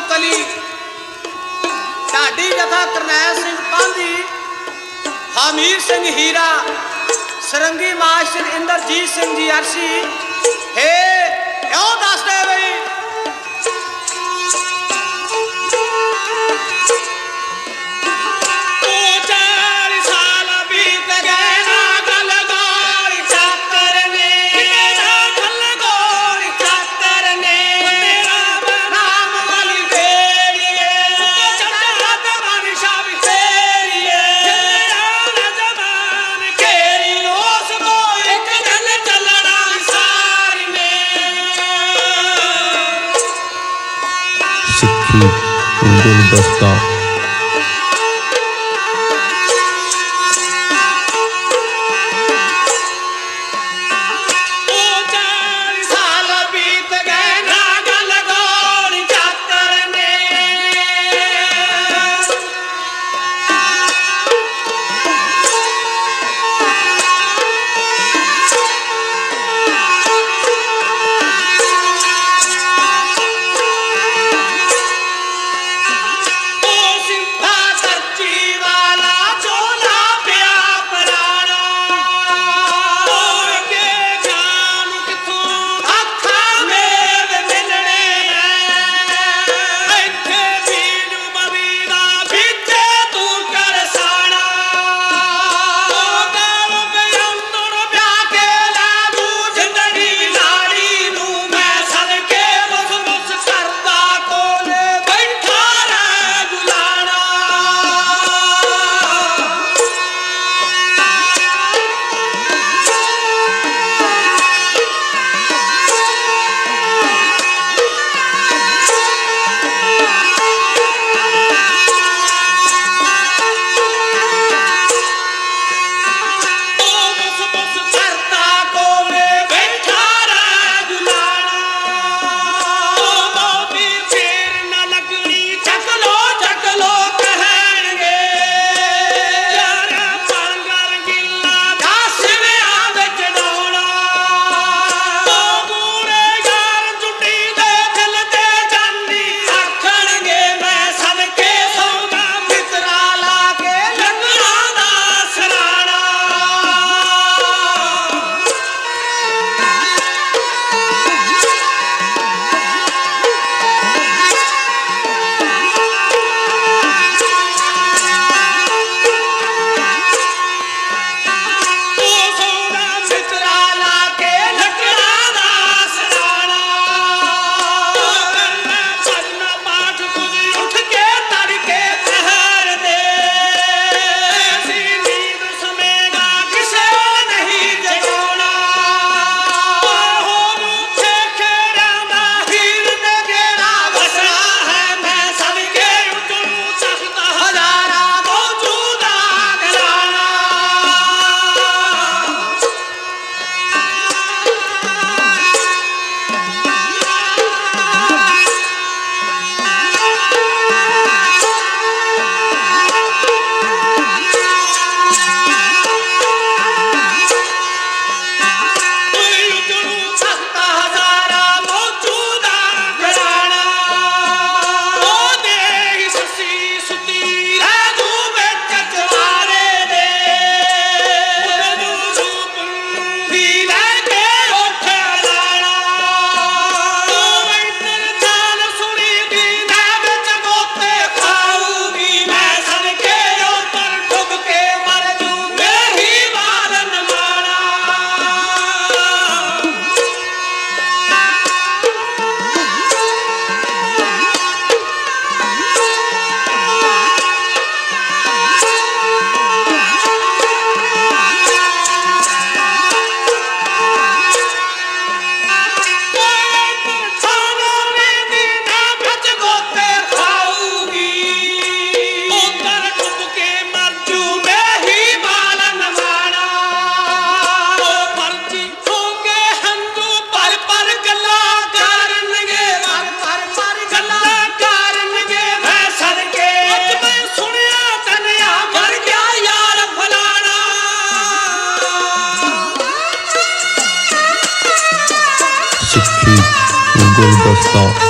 ਤੋਂ ਕਲੀ ਢਾਡੀ ਜਥਾ ਕਰਨੈਲ ਸਿੰਘ ਪਾਂਧੀ, ਹਾਮੀਰ ਸਿੰਘ ਹੀਰਾ, ਸਰੰਗੀ ਮਾਸਟਰ ਇੰਦਰਜੀਤ ਸਿੰਘ ਜੀ ਅਰਸੀ ਹੇ ਯੋਧਾ गुलदस्ता good bus.